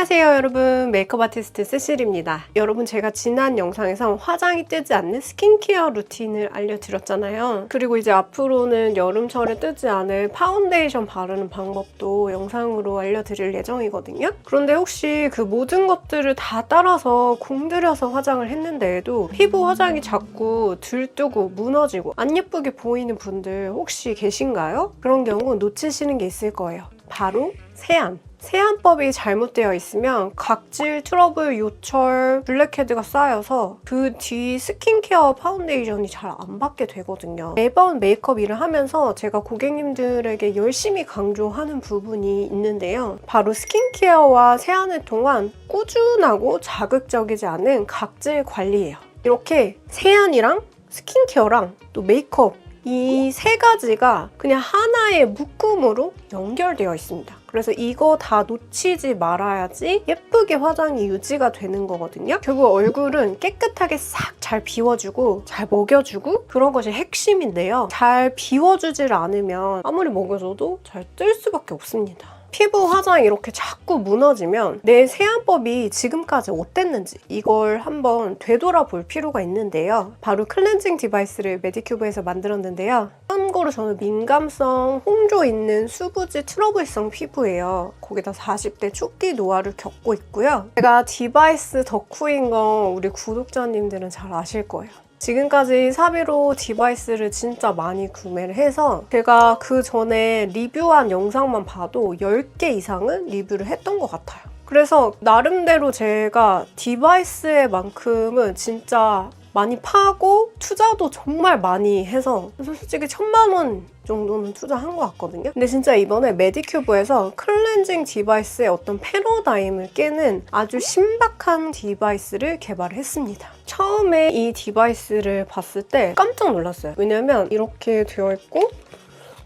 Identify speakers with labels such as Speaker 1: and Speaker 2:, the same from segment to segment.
Speaker 1: 안녕하세요 여러분. 메이크업 아티스트 세실입니다. 여러분 제가 지난 영상에서 화장이 뜨지 않는 스킨케어 루틴을 알려드렸잖아요. 그리고 이제 앞으로는 여름철에 뜨지 않을 파운데이션 바르는 방법도 영상으로 알려드릴 예정이거든요. 그런데 혹시 그 모든 것들을 다 따라서 공들여서 화장을 했는데도 피부 화장이 자꾸 들뜨고 무너지고 안 예쁘게 보이는 분들 혹시 계신가요? 그런 경우 놓치시는 게 있을 거예요 바로 세안 세안법이 잘못되어 있으면 각질, 트러블, 요철, 블랙헤드가 쌓여서 그 뒤 스킨케어 파운데이션이 잘 안 받게 되거든요. 매번 메이크업 일을 하면서 제가 고객님들에게 열심히 강조하는 부분이 있는데요. 바로 스킨케어와 세안을 통한 꾸준하고 자극적이지 않은 각질 관리예요. 이렇게 세안이랑 스킨케어랑 또 메이크업 이 세 가지가 그냥 하나의 묶음으로 연결되어 있습니다. 그래서 이거 다 놓치지 말아야지 예쁘게 화장이 유지가 되는 거거든요. 결국 얼굴은 깨끗하게 싹 잘 비워주고 잘 먹여주고 그런 것이 핵심인데요. 잘 비워주질 않으면 아무리 먹여줘도 잘 뜰 수밖에 없습니다. 피부 화장이 이렇게 자꾸 무너지면 내 세안법이 지금까지 어땠는지 이걸 한번 되돌아볼 필요가 있는데요. 바로 클렌징 디바이스를 메디큐브에서 만들었는데요. 참고로 저는 민감성, 홍조 있는 수부지 트러블성 피부예요. 거기다 40대 초기 노화를 겪고 있고요. 제가 디바이스 덕후인 거 우리 구독자님들은 잘 아실 거예요. 지금까지 사비로 디바이스를 진짜 많이 구매를 해서 제가 그 전에 리뷰한 영상만 봐도 10개 이상은 리뷰를 했던 것 같아요. 그래서 나름대로 제가 디바이스의 만큼은 진짜 많이 파고 투자도 정말 많이 해서 솔직히 천만 원 정도는 투자한 것 같거든요. 근데 진짜 이번에 메디큐브에서 클렌징 디바이스의 어떤 패러다임을 깨는 아주 신박한 디바이스를 개발을 했습니다. 처음에 이 디바이스를 봤을 때 깜짝 놀랐어요. 왜냐면 이렇게 되어 있고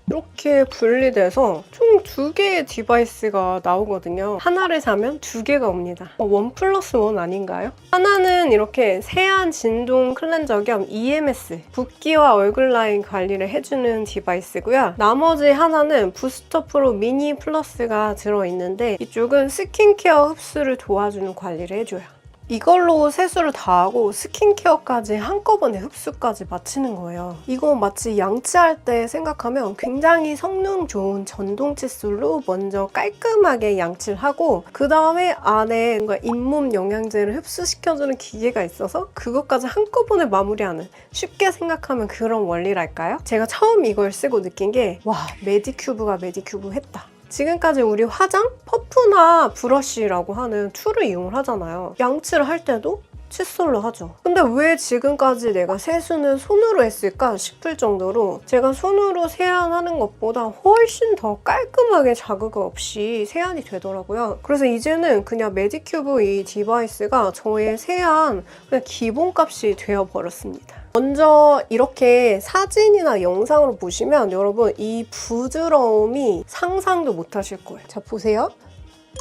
Speaker 1: 이렇게 분리돼서 총 두 개의 디바이스가 나오거든요. 하나를 사면 두 개가 옵니다. 어, 원 플러스 원 아닌가요? 하나는 이렇게 세안 진동 클렌저 겸 EMS 붓기와 얼굴 라인 관리를 해주는 디바이스고요. 나머지 하나는 부스터 프로 미니 플러스가 들어있는데 이쪽은 스킨케어 흡수를 도와주는 관리를 해줘요. 이걸로 세수를 다 하고 스킨케어까지 한꺼번에 흡수까지 마치는 거예요. 이거 마치 양치할 때 생각하면 굉장히 성능 좋은 전동 칫솔로 먼저 깔끔하게 양치를 하고 그 다음에 안에 뭔가 잇몸 영양제를 흡수시켜주는 기계가 있어서 그것까지 한꺼번에 마무리하는 쉽게 생각하면 그런 원리랄까요? 제가 처음 이걸 쓰고 느낀 게 와 메디큐브가 메디큐브 했다. 지금까지 우리 화장? 퍼프나 브러쉬라고 하는 툴을 이용을 하잖아요. 양치를 할 때도 칫솔로 하죠. 근데 왜 지금까지 내가 세수는 손으로 했을까 싶을 정도로 제가 손으로 세안하는 것보다 훨씬 더 깔끔하게 자극 없이 세안이 되더라고요. 그래서 이제는 그냥 메디큐브 이 디바이스가 저의 세안 그냥 기본값이 되어버렸습니다. 먼저 이렇게 사진이나 영상으로 보시면 여러분 이 부드러움이 상상도 못 하실 거예요. 자, 보세요.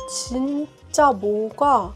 Speaker 1: 진짜 뭐가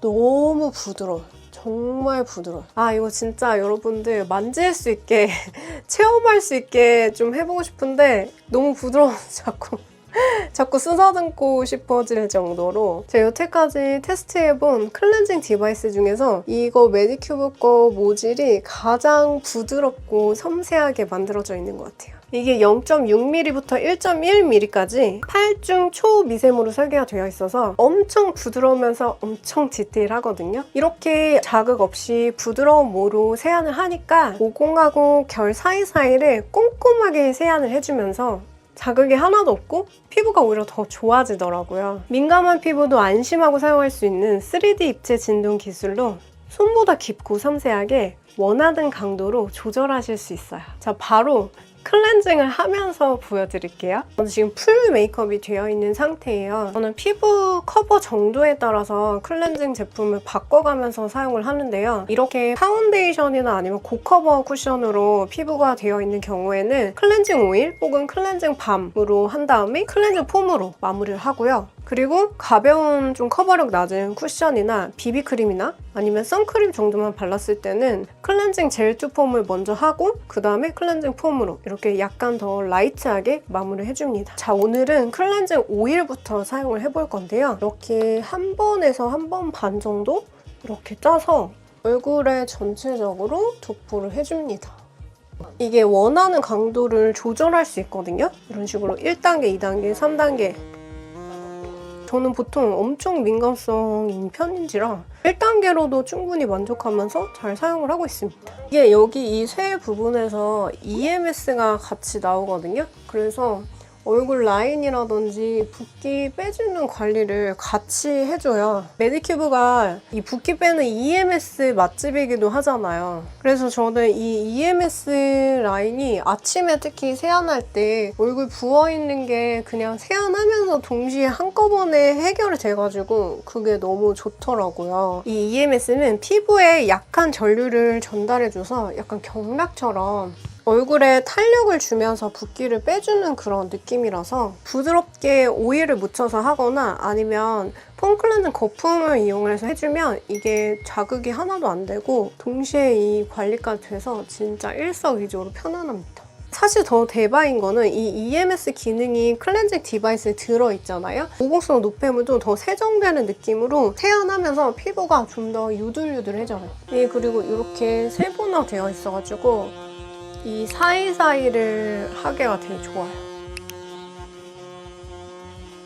Speaker 1: 너무 부드러워요. 정말 부드러워요. 아, 이거 진짜 여러분들 만질 수 있게, 체험할 수 있게 좀 해보고 싶은데 너무 부드러워서 자꾸. 자꾸 쓰다듬고 싶어질 정도로 제가 여태까지 테스트해본 클렌징 디바이스 중에서 이거 메디큐브 거 모질이 가장 부드럽고 섬세하게 만들어져 있는 것 같아요. 이게 0.6mm부터 1.1mm까지 8중 초미세모로 설계가 되어 있어서 엄청 부드러우면서 엄청 디테일하거든요. 이렇게 자극 없이 부드러운 모로 세안을 하니까 모공하고 결 사이사이를 꼼꼼하게 세안을 해주면서 자극이 하나도 없고 피부가 오히려 더 좋아지더라고요. 민감한 피부도 안심하고 사용할 수 있는 3D 입체 진동 기술로 손보다 깊고 섬세하게 원하는 강도로 조절하실 수 있어요. 자, 바로 클렌징을 하면서 보여드릴게요. 저는 지금 풀 메이크업이 되어 있는 상태예요. 저는 피부 커버 정도에 따라서 클렌징 제품을 바꿔가면서 사용을 하는데요. 이렇게 파운데이션이나 아니면 고커버 쿠션으로 피부가 되어 있는 경우에는 클렌징 오일 혹은 클렌징 밤으로 한 다음에 클렌징 폼으로 마무리를 하고요. 그 그리고 가벼운 좀 커버력 낮은 쿠션이나 비비크림이나 아니면 선크림 정도만 발랐을 때는 클렌징 젤 투 폼을 먼저 하고 그 다음에 클렌징 폼으로 이렇게 약간 더 라이트하게 마무리 해줍니다. 자 오늘은 클렌징 오일부터 사용을 해볼 건데요. 이렇게 한 번에서 한 번 반 정도 이렇게 짜서 얼굴에 전체적으로 도포를 해줍니다. 이게 원하는 강도를 조절할 수 있거든요. 이런 식으로 1단계, 2단계, 3단계. 저는 보통 엄청 민감성인 편인지라 1단계로도 충분히 만족하면서 잘 사용을 하고 있습니다. 이게 여기 이쇄 부분에서 EMS가 같이 나오거든요. 그래서 얼굴 라인이라든지 붓기 빼주는 관리를 같이 해줘요. 메디큐브가 이 붓기 빼는 EMS 맛집이기도 하잖아요. 그래서 저는 이 EMS 라인이 아침에 특히 세안할 때 얼굴 부어있는 게 그냥 세안하면서 동시에 한꺼번에 해결이 돼가지고 그게 너무 좋더라고요. 이 EMS는 피부에 약한 전류를 전달해줘서 약간 경락처럼 얼굴에 탄력을 주면서 붓기를 빼주는 그런 느낌이라서 부드럽게 오일을 묻혀서 하거나 아니면 폼 클렌징 거품을 이용해서 해주면 이게 자극이 하나도 안 되고 동시에 이 관리가 돼서 진짜 일석이조로 편안합니다. 사실 더 대박인 거는 이 EMS 기능이 클렌징 디바이스에 들어있잖아요. 모공성 노폐물도 더 세정되는 느낌으로 세안하면서 피부가 좀 더 유들유들해져요. 이 그리고 이렇게 세분화 되어 있어가지고 이 사이사이를 하기가 되게 좋아요.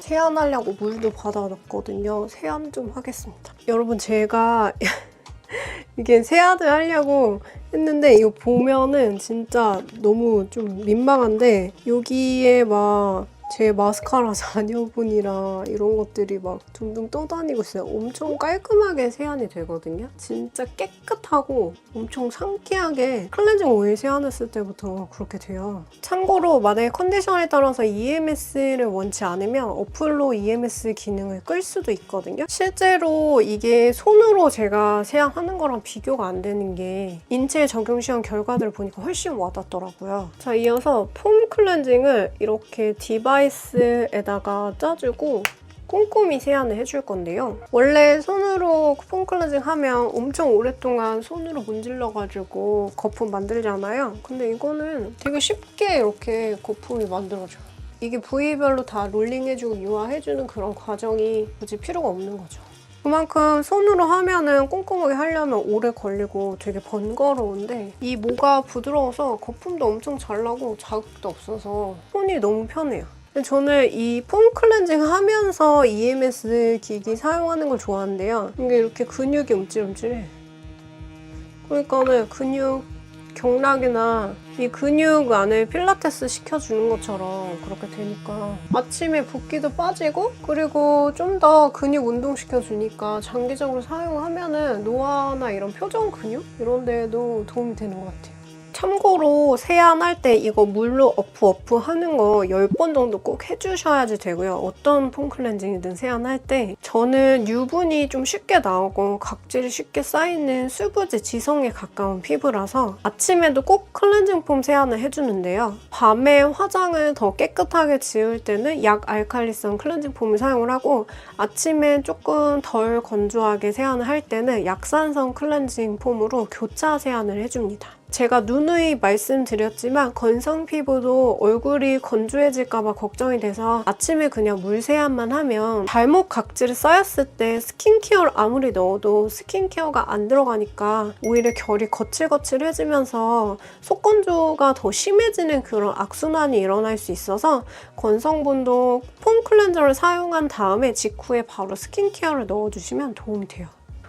Speaker 1: 세안하려고 물도 받아놨거든요. 세안 좀 하겠습니다. 여러분 제가 이게 세안을 하려고 했는데 이거 보면은 진짜 너무 좀 민망한데 여기에 막 제 마스카라 잔여분이랑 이런 것들이 막 둥둥 떠다니고 있어요. 엄청 깔끔하게 세안이 되거든요. 진짜 깨끗하고 엄청 상쾌하게 클렌징 오일 세안했을 때부터 그렇게 돼요. 참고로 만약에 컨디션에 따라서 EMS를 원치 않으면 어플로 EMS 기능을 끌 수도 있거든요. 실제로 이게 손으로 제가 세안하는 거랑 비교가 안 되는 게 인체 적용 시험 결과들을 보니까 훨씬 와닿더라고요. 자, 이어서 폼 클렌징을 이렇게 디바 이스에다가 짜주고 꼼꼼히 세안을 해줄 건데요. 원래 손으로 폼 클렌징 하면 엄청 오랫동안 손으로 문질러가지고 거품 만들잖아요. 근데 이거는 되게 쉽게 이렇게 거품이 만들어져요. 이게 부위별로 다 롤링해주고 유화해주는 그런 과정이 굳이 필요가 없는 거죠. 그만큼 손으로 하면은 꼼꼼하게 하려면 오래 걸리고 되게 번거로운데 이 모가 부드러워서 거품도 엄청 잘 나고 자극도 없어서 손이 너무 편해요. 저는 이 폼 클렌징 하면서 EMS 기기 사용하는 걸 좋아하는데요. 이게 이렇게 근육이 움찔움찔해. 그러니까는 근육 경락이나 이 근육 안에 필라테스 시켜주는 것처럼 그렇게 되니까 아침에 붓기도 빠지고 그리고 좀 더 근육 운동 시켜주니까 장기적으로 사용하면은 노화나 이런 표정 근육 이런 데에도 도움이 되는 것 같아요. 참고로 세안할 때 이거 물로 어프 어프 하는 거 10번 정도 꼭 해주셔야지 되고요. 어떤 폼 클렌징이든 세안할 때 저는 유분이 좀 쉽게 나오고 각질이 쉽게 쌓이는 수부지 지성에 가까운 피부라서 아침에도 꼭 클렌징 폼 세안을 해주는데요. 밤에 화장을 더 깨끗하게 지울 때는 약 알칼리성 클렌징 폼을 사용을 하고 아침에 조금 덜 건조하게 세안을 할 때는 약산성 클렌징 폼으로 교차 세안을 해줍니다. 제가 누누이 말씀드렸지만 건성 피부도 얼굴이 건조해질까봐 걱정이 돼서 아침에 그냥 물 세안만 하면 발목 각질이 쌓였을 때 스킨케어를 아무리 넣어도 스킨케어가 안 들어가니까 오히려 결이 거칠거칠해지면서 속건조가 더 심해지는 그런 악순환이 일어날 수 있어서 건성분도 폼 클렌저를 사용한 다음에 직후에 바로 스킨케어를 넣어주시면 도움이 돼요.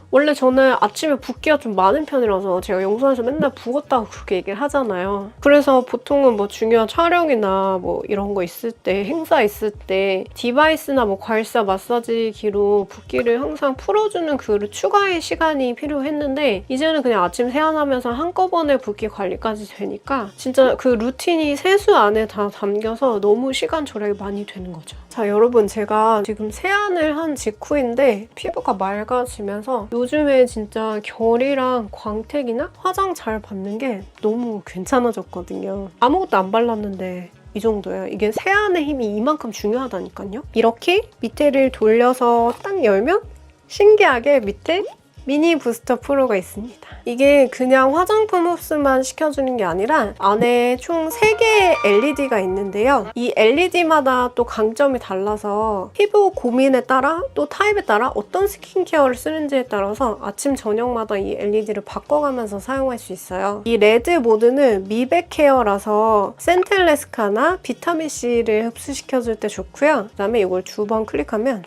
Speaker 1: 원래 저는 아침에 붓기가 좀 많은 편이라서 제가 영상에서 맨날 부었다고 그렇게 얘기를 하잖아요. 그래서 보통은 뭐 중요한 촬영이나 뭐 이런 거 있을 때, 행사 있을 때 디바이스나 뭐 과일사 마사지기로 붓기를 항상 풀어주는 그 추가의 시간이 필요했는데 이제는 그냥 아침 세안하면서 한꺼번에 붓기 관리까지 되니까 진짜 그 루틴이 세수 안에 다 담겨서 너무 시간 절약이 많이 되는 거죠. 자, 여러분 제가 지금 세안을 한 직후인데 피부가 맑아지면서 요즘에 진짜 결이랑 광택이나 화장 잘 받는 게 너무 괜찮아졌거든요. 아무것도 안 발랐는데 이 정도예요. 이게 세안의 힘이 이만큼 중요하다니까요. 이렇게 밑에를 돌려서 딱 열면 신기하게 밑에 미니 부스터 프로가 있습니다. 이게 그냥 화장품 흡수만 시켜주는 게 아니라 안에 총 3개의 LED가 있는데요. 이 LED마다 또 강점이 달라서 피부 고민에 따라 또 타입에 따라 어떤 스킨케어를 쓰는지에 따라서 아침, 저녁마다 이 LED를 바꿔가면서 사용할 수 있어요. 이 레드 모드는 미백 케어라서 센텔레스카나 비타민C를 흡수시켜줄 때 좋고요. 그 다음에 이걸 두 번 클릭하면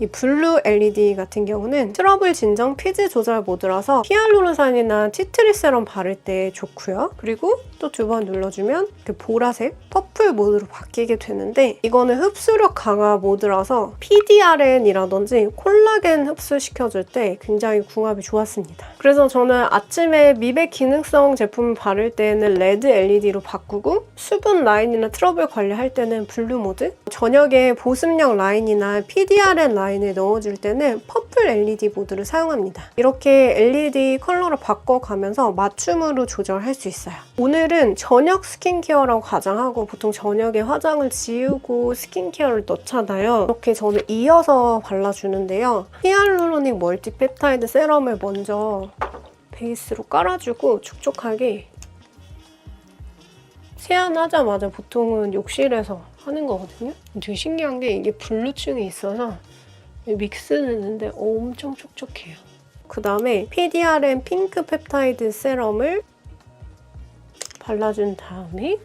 Speaker 1: 이 블루 LED 같은 경우는 트러블 진정 피지 조절 모드라서 히알루론산이나 티트리 세럼 바를 때 좋고요. 그리고 또 두 번 눌러주면 그 보라색 퍼플 모드로 바뀌게 되는데 이거는 흡수력 강화 모드라서 PDRN이라든지 콜라겐 흡수시켜줄 때 굉장히 궁합이 좋았습니다. 그래서 저는 아침에 미백 기능성 제품 바를 때는 레드 LED로 바꾸고 수분 라인이나 트러블 관리할 때는 블루 모드 저녁에 보습력 라인이나 PDRN 라인을 넣어줄 때는 퍼플 LED 모드를 사용합니다. 이렇게 LED 컬러를 바꿔가면서 맞춤으로 조절할 수 있어요. 오늘 은 저녁 스킨케어라고 가장하고 보통 저녁에 화장을 지우고 스킨케어를 넣잖아요. 이렇게 저는 이어서 발라주는데요. 히알루로닉 멀티펩타이드 세럼을 먼저 베이스로 깔아주고 촉촉하게 세안하자마자 보통은 욕실에서 하는 거거든요. 되게 신기한 게 이게 블루층이 있어서 믹스했는데 엄청 촉촉해요. 그 다음에 PDRN 핑크 펩타이드 세럼을 발라준 다음에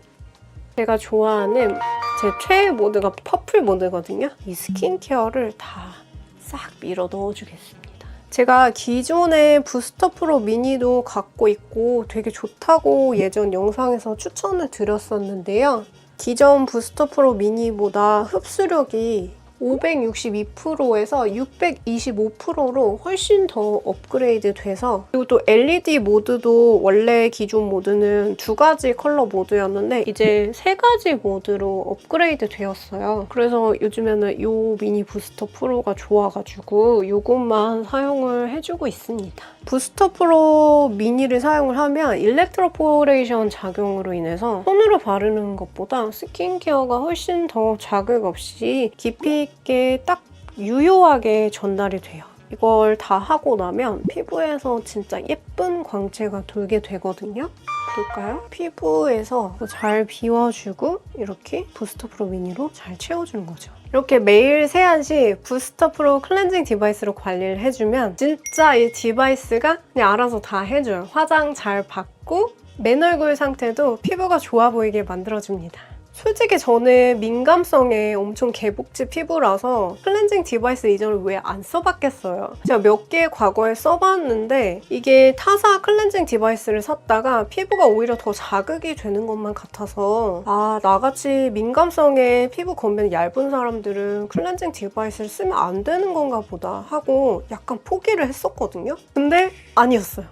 Speaker 1: 제가 좋아하는 제 최애 모드가 퍼플 모드거든요. 이 스킨케어를 다 싹 밀어 넣어주겠습니다. 제가 기존에 부스터 프로 미니도 갖고 있고 되게 좋다고 예전 영상에서 추천을 드렸었는데요. 기존 부스터 프로 미니보다 흡수력이 562%에서 625%로 훨씬 더 업그레이드 돼서 그리고 또 LED 모드도 원래 기존 모드는 두 가지 컬러 모드였는데 이제 세 가지 모드로 업그레이드 되었어요. 그래서 요즘에는 이 미니 부스터 프로가 좋아가지고 이것만 사용을 해주고 있습니다. 부스터 프로 미니를 사용을 하면 일렉트로포레이션 작용으로 인해서 손으로 바르는 것보다 스킨케어가 훨씬 더 자극 없이 깊이 있게 딱 유효하게 전달이 돼요. 이걸 다 하고 나면 피부에서 진짜 예쁜 광채가 돌게 되거든요. 볼까요? 피부에서 잘 비워주고 이렇게 부스터 프로 미니로 잘 채워주는 거죠. 이렇게 매일 세안 시 부스터 프로 클렌징 디바이스로 관리를 해주면 진짜 이 디바이스가 그냥 알아서 다 해줘요. 화장 잘 받고 맨 얼굴 상태도 피부가 좋아 보이게 만들어줍니다. 솔직히 저는 민감성에 엄청 개복지 피부라서 클렌징 디바이스 이전을 왜 안 써봤겠어요. 제가 몇 개 과거에 써봤는데 이게 타사 클렌징 디바이스를 샀다가 피부가 오히려 더 자극이 되는 것만 같아서 아 나같이 민감성에 피부 건면이 얇은 사람들은 클렌징 디바이스를 쓰면 안 되는 건가 보다 하고 약간 포기를 했었거든요. 근데 아니었어요.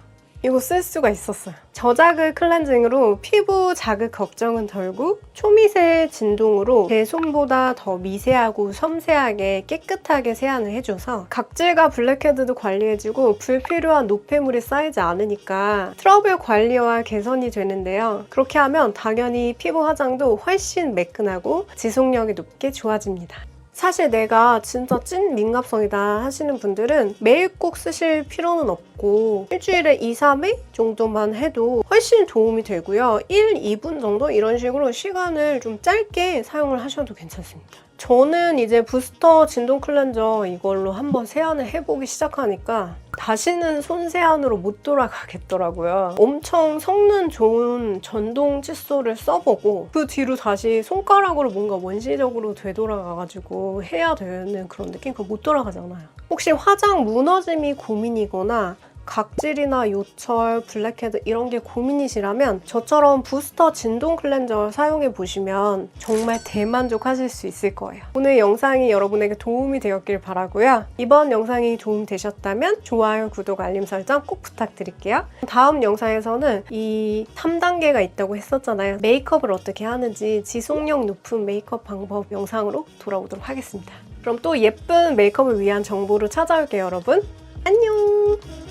Speaker 1: 이거 쓸 수가 있었어요. 저자극 클렌징으로 피부 자극 걱정은 덜고 초미세 진동으로 제 손보다 더 미세하고 섬세하게 깨끗하게 세안을 해줘서 각질과 블랙헤드도 관리해주고 불필요한 노폐물이 쌓이지 않으니까 트러블 관리와 개선이 되는데요. 그렇게 하면 당연히 피부 화장도 훨씬 매끈하고 지속력이 높게 좋아집니다. 사실 내가 진짜 찐 민감성이다 하시는 분들은 매일 꼭 쓰실 필요는 없고 일주일에 2, 3회 정도만 해도 훨씬 도움이 되고요. 1, 2분 정도 이런 식으로 시간을 좀 짧게 사용을 하셔도 괜찮습니다. 저는 이제 부스터 진동 클렌저 이걸로 한번 세안을 해보기 시작하니까 다시는 손 세안으로 못 돌아가겠더라고요. 엄청 성능 좋은 전동 칫솔을 써보고 그 뒤로 다시 손가락으로 뭔가 원시적으로 되돌아가가지고 해야 되는 그런 느낌? 그거 못 돌아가잖아요. 혹시 화장 무너짐이 고민이거나 각질이나 요철, 블랙헤드 이런 게 고민이시라면 저처럼 부스터 진동 클렌저 사용해 보시면 정말 대만족하실 수 있을 거예요. 오늘 영상이 여러분에게 도움이 되었길 바라고요. 이번 영상이 도움 되셨다면 좋아요, 구독, 알림 설정 꼭 부탁드릴게요. 다음 영상에서는 이 3단계가 있다고 했었잖아요. 메이크업을 어떻게 하는지 지속력 높은 메이크업 방법 영상으로 돌아오도록 하겠습니다. 그럼 또 예쁜 메이크업을 위한 정보로 찾아올게요, 여러분. 안녕!